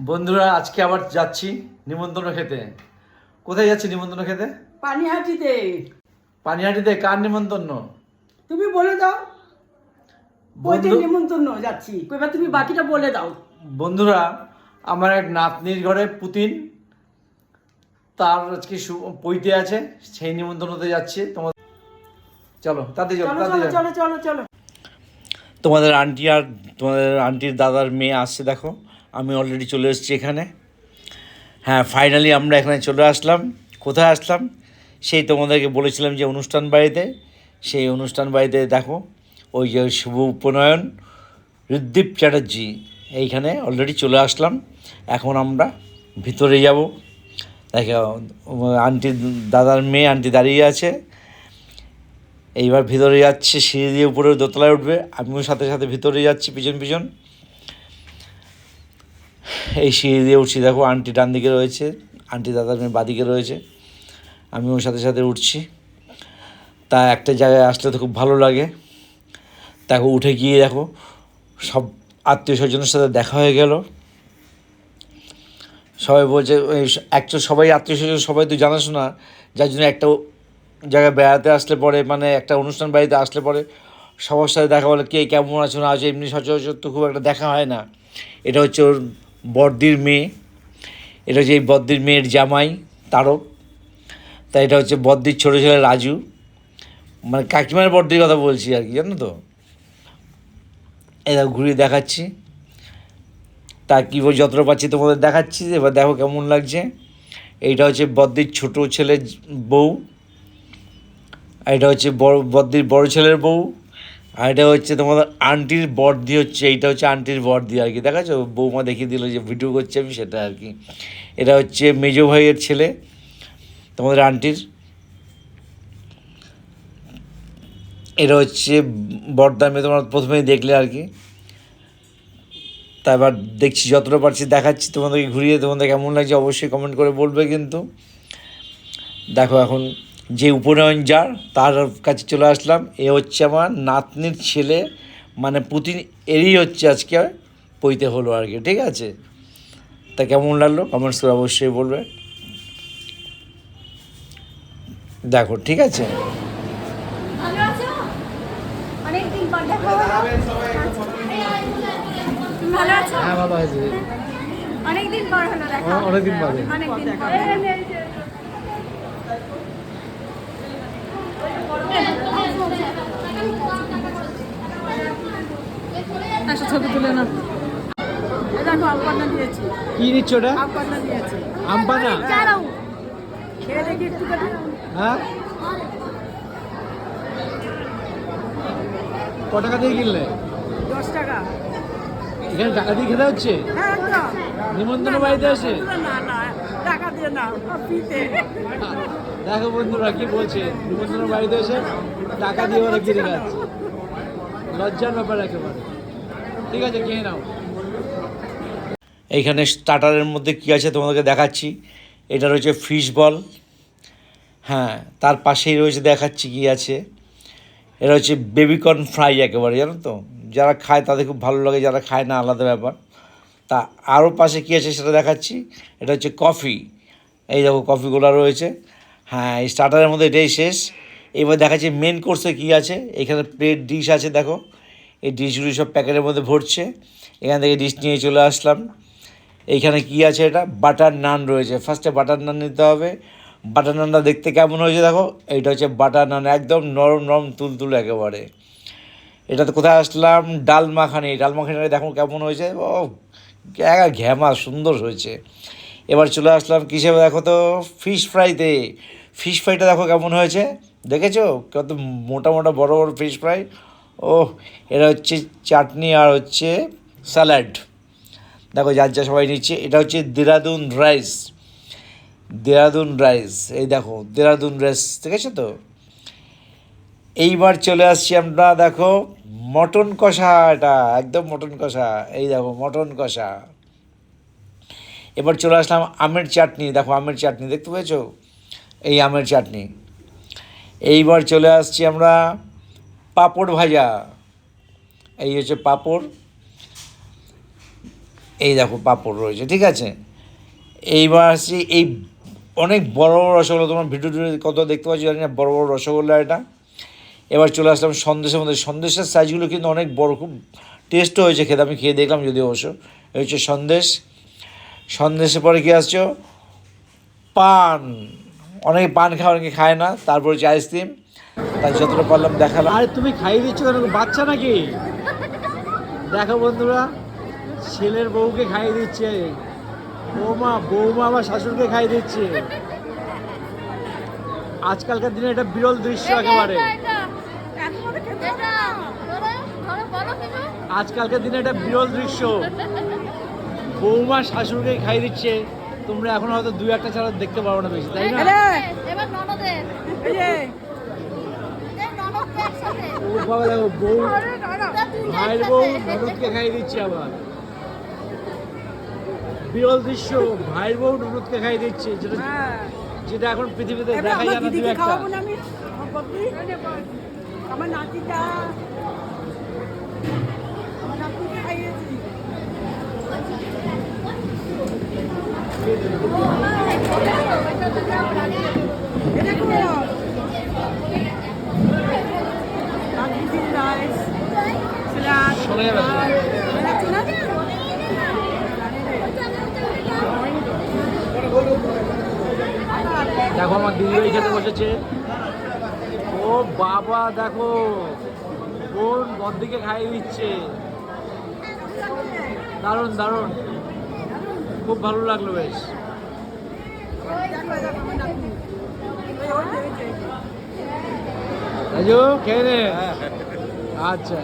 বন্ধুরা আজকে আবার যাচ্ছি নিমন্ত্রণ খেতে। কোথায় যাচ্ছি নিমন্ত্রণ খেতে? পানিহাটিতে। পানিহাটিতে কার নিমন্ত্রণ? তুমি বলে দাও। বইতে নিমন্ত্রণ যাচ্ছি। এবার তুমি বাকিটা বলে দাও। বন্ধুরা আমার এক নাতনির ঘরে পুতিন। তার আজকে সু- পৈতে আছে সেই নিমন্ত্রণতে যাচ্ছি। তোমার চলো তাতে চলো চলো তাতে চলো চলো চলো চলো চলো। তোমাদের আন্টি আর তোমাদের আন্টির দাদার মেয়ে আসছে দেখো। আমি অলরেডি চলে এসেছি এখানে। হ্যাঁ ফাইনালি আমরা এখানে চলে আসলাম। কোথায় আসলাম? সেই তোমাদেরকে বলেছিলাম যে অনুষ্ঠান বাড়িতে। সেই অনুষ্ঠান বাড়িতে দেখো, ওই যে শুভ উপনয়ন ঋদ্দীপ চ্যাটার্জি এইখানে অলরেডি চলে আসলাম। এখন আমরা ভিতরে যাব। দেখো আন্টির দাদার মেয়ে আন্টি দাঁড়িয়ে আছে। এইবার ভিতরে যাচ্ছে, সিঁড়ি দিয়ে উপরে দোতলায় উঠবে। আমিও সাথে সাথে ভিতরে যাচ্ছি, পিছন পিছন। এই সিঁড়ি দিয়ে উঠছি। দেখো, আন্টি ডান দিকে রয়েছে। আন্টি দাদার মেয়ে বাদিকে রয়েছে। আমিও সাথে সাথে উঠছি। তা একটা জায়গায় আসলে তো খুব ভালো লাগে। দেখো, উঠে গিয়ে দেখো, সব আত্মীয় স্বজনের সাথে দেখা হয়ে গেল। সবাই বলছে অ্যাকচুয়াল সবাই আত্মীয় স্বজন, সবাই তো জানাশোনা যার জন্য একটা জায়গায় বেড়াতে আসলে পরে মানে একটা অনুষ্ঠান বাড়িতে আসলে পরে সবার সাথে দেখা বলে, কে কেমন আছো? না আছে? এমনি সচরাচর তো খুব একটা দেখা হয় না। এটা হচ্ছে ওর বর্দির মেয়ে। এটা হচ্ছে এই বদ্দির মেয়ের জামাই, তারক। তাই এটা হচ্ছে বদ্দির ছোটো ছেলে রাজু। মানে কাকিমার বর্দির কথা বলছি আর কি, জানো তো? এটা ঘুরিয়ে দেখাচ্ছি। তা কী বল, যতটা পাচ্ছি তোমাদের দেখাচ্ছি, এবার দেখো কেমন লাগছে। এইটা হচ্ছে বদ্দির ছোটো ছেলের বউ। এটা হচ্ছে বড় বদ্দির বড় ছেলের বউ। আর এটা হচ্ছে তোমাদের আন্টির বর্দি হচ্ছে, এইটা হচ্ছে আন্টির বর্দি আর কি। দেখাচ্ছ? বৌমা দেখিয়ে দিল যে ভিডিও করছি আমি, সেটা আর কি। এটা হচ্ছে মেজো ভাইয়ের ছেলে, তোমাদের আন্টির এটা হচ্ছে বর্দার মেয়ে তোমরা প্রথমেই দেখলে আর কি। তারপর দেখছি যতটা পারছি, দেখাচ্ছি তোমাদেরকে, ঘুরিয়ে তোমাদের কেমন লাগছে অবশ্যই কমেন্ট করে বলবে কিন্তু। দেখো এখন যে উপনয়ন যার তার কাছে চলে আসলাম। এ হচ্ছে আমার নাতনির ছেলে। মানে পুতিন এরই হচ্ছে আজকে পইতে হলো আর কি ঠিক আছে? তা কেমন লাগল? কমেন্টস করে অবশ্যই বলবে। দেখো ঠিক আছে? অনেকদিন পর হলো। তুমি হ্যাঁ ভালো আছে। অনেকদিন পর দেখা অনেকদিন বাদে অনেকদিন পর। একটা ছবি তুলে না দেখো আমপান্না দিয়েছি। কি নিচ্ছ ওটা? আমপান্না দিয়েছি। আমপানা খেয়ে দেখি একটু হ্যাঁ? ক টাকা দিয়ে কিনলে? দশ টাকা। এখানে টাকা দিয়ে খেতে হচ্ছে? হ্যাঁ নিমন্ত্রণ বাড়িতে আসে? দেখো বন্ধুরা কি বলছে? নিমন্ত্রণ বাড়িতে এসে টাকা দিয়ে ওরা কিনে খাচ্ছে। লজ্জার ব্যাপার একেবারে। ঠিক আছে, খেয়ে নাও। এইখানে স্টার্টারের মধ্যে কী আছে তোমাদেরকে দেখাচ্ছি? এটা রয়েছে ফিশ বল হ্যাঁ তার পাশেই রয়েছে, দেখাচ্ছি কী আছে। এটা হচ্ছে বেবিকর্ন ফ্রাই একেবারে, জানো তো? যারা খায় তাদের খুব ভালো লাগে, যারা খায় না আলাদা ব্যাপার। তা আরও পাশে কী আছে সেটা দেখাচ্ছি? এটা হচ্ছে কফি এই দেখো কফিগুলো রয়েছে। হ্যাঁ এই স্টার্টারের মধ্যে এটাই শেষ। এবার দেখাচ্ছি মেন কোর্সে কী আছে? এখানে প্লেট ডিশ আছে, দেখো। এই ডিশগুলি সব প্যাকেটের মধ্যে ভরছে। এখান থেকে ডিশ নিয়ে চলে আসলাম। এইখানে কি আছে এটা? বাটার নান রয়েছে। ফার্স্টে বাটার নান নিতে হবে। বাটার নানটা দেখতে কেমন হয়েছে দেখো? এইটা হচ্ছে বাটার নান, একদম নরম নরম তুলতুল একেবারে। এটা তো কোথায় আসলাম? ডাল মাখানি। ডাল মাখানিটা দেখো কেমন হয়েছে। ও ঘ্যামা সুন্দর হয়েছে। এবার চলে আসলাম কিসে দেখো তো? ফিশ ফ্রাইতে ফিশ ফ্রাইটা দেখো কেমন হয়েছে? দেখেছ? কত মোটা মোটা বড় বড় ফিশ ফ্রাই ও এটা হচ্ছে চাটনি আর হচ্ছে স্যালাড। দেখো, যার যা সবাই নিচ্ছে, এটা হচ্ছে দেরাদুন রাইস। দেরাদুন রাইস, এই দেখো, দেরাদুন রাইস ঠিক আছে তো? এইবার চলে আসছি আমরা, দেখো, মটন কষা এটা, একদম মটন কষা, এই দেখো, মটন কষা। এবার চলে আসলাম আমের চাটনি, দেখো, আমের চাটনি, দেখতে পেয়েছ? এই আমের চাটনি। এইবার চলে আসছি আমরা পাঁপড় ভাজা। এই হচ্ছে পাঁপড়। এই দেখো পাঁপড় রয়েছে, ঠিক আছে? এইবার আসছি, এই অনেক বড় বড় রসগোল্লা, তোমার ভিডিও কত দেখতে পাচ্ছি জানি না, বড় বড় রসগোল্লা এটা। এবার চলে আসলাম সন্দেশের মধ্যে। সন্দেশের সাইজগুলো কিন্তু অনেক বড়, খুব টেস্টও হয়েছে খেতে, আমি খেয়ে দেখলাম যদি অবশ্য। এই হচ্ছে সন্দেশ। সন্দেশের পরে কী আসছো? পান। অনেকে পান খায়, অনেকে খায় না। তারপর হচ্ছে আইসক্রিম তার যতটা পারলাম দেখালাম। আরে তুমি খাইয়ে দিচ্ছ কেন? বাচ্চা নাকি? দেখো বন্ধুরা ছেলের বউকে খাইয়ে দিচ্ছে। বৌমা বৌমা আমার শাশুড়কে খাইয়ে দিচ্ছে। আজকালকার দিনে এটা বিরল দৃশ্য একেবারে। আজকালকার দিনে এটা বিরল দৃশ্য। বৌমা শাশুড়কে খাইয়ে দিচ্ছে। তোমরা এখন হয়তো দুই একটা ছাড়া দেখতে পারো না বেশি তাই না এবার ননদের এই যে এই ননদকে একসাথে ও বাবা খাইয়ে দিচ্ছে আবার বিরল দৃশ্য ভাইয়ের বউ খাইয়ে দিচ্ছে যেটা যেটা এখন পৃথিবীতে দেখা যায় না দু একটা আমার নাতিটা আমার নাতিকে খাইয়েছি কি নাতির রাইস স্যালাড শোনা যাবে না। আছে না দেখো আমার দিদি ভাই খেতে বসেছে। ও বাবা দেখো। বোন বদ্দিকে খাইয়ে দিচ্ছে। দারুণ দারুণ। খুব ভালো লাগল বেশ। রাজু খেয়ে নে। আচ্ছা।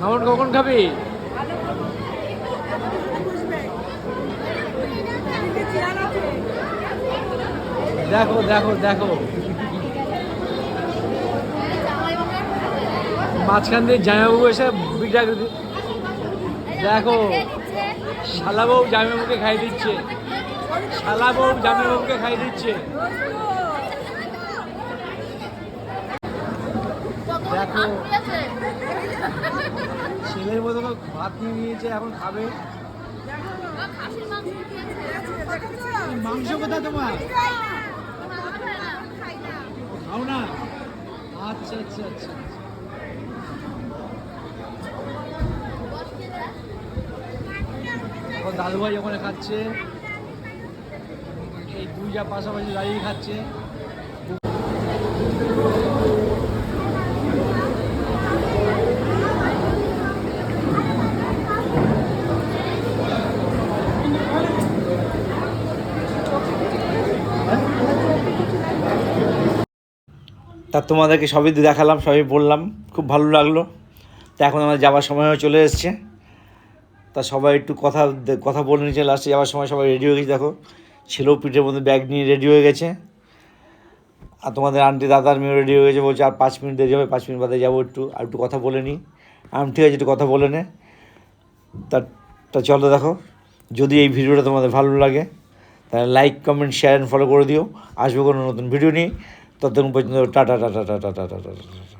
মামন, কখন খাবি? দেখো দেখো দেখো। মাঝখান দিয়ে জামাইবাবু এসে বিটা দেখো শালাবউ জামাইবাবুকে খাই দিচ্ছে। শালাবউ জামাইবাবুকে খাই দিচ্ছে। দেখো। ছেলের মতো ভাত নিয়ে নিয়েছে, এখন খাবে। মাংস কোথায় তোমার? খাও না? আচ্ছা আচ্ছা আচ্ছা এখন দাদু ভাই ওখানে খাচ্ছে। এই দুই যা পাশাপাশি দাঁড়িয়ে খাচ্ছে। তা তোমাদেরকে সবই দেখালাম, সবই বললাম, খুব ভালো লাগল। তা এখন আমার যাওয়ার সময়ও চলে এসছে। তা সবাই একটু কথা কথা বলে নিচে লাস্টে যাওয়ার সময় সবাই রেডি হয়ে গেছে, দেখো, ছেলেও পিঠের মধ্যে ব্যাগ নিয়ে রেডি হয়ে গেছে। আর তোমাদের আন্টি দাদার মেয়েও রেডি হয়ে গেছে, বলছে আর পাঁচ মিনিট দেরি হবে, পাঁচ মিনিট বাদে যাব একটু, আর একটু কথা বলে নিই। আমি ঠিক আছে, একটু কথা বলে নে। তা তা চলো দেখো, যদি এই ভিডিওটা তোমাদের ভালো লাগে, তাহলে like comment share and follow করে দিও। আসব কোনো নতুন ভিডিও নিয়ে। ততক্ষণ পর্যন্ত tata tata tata tata tata tata.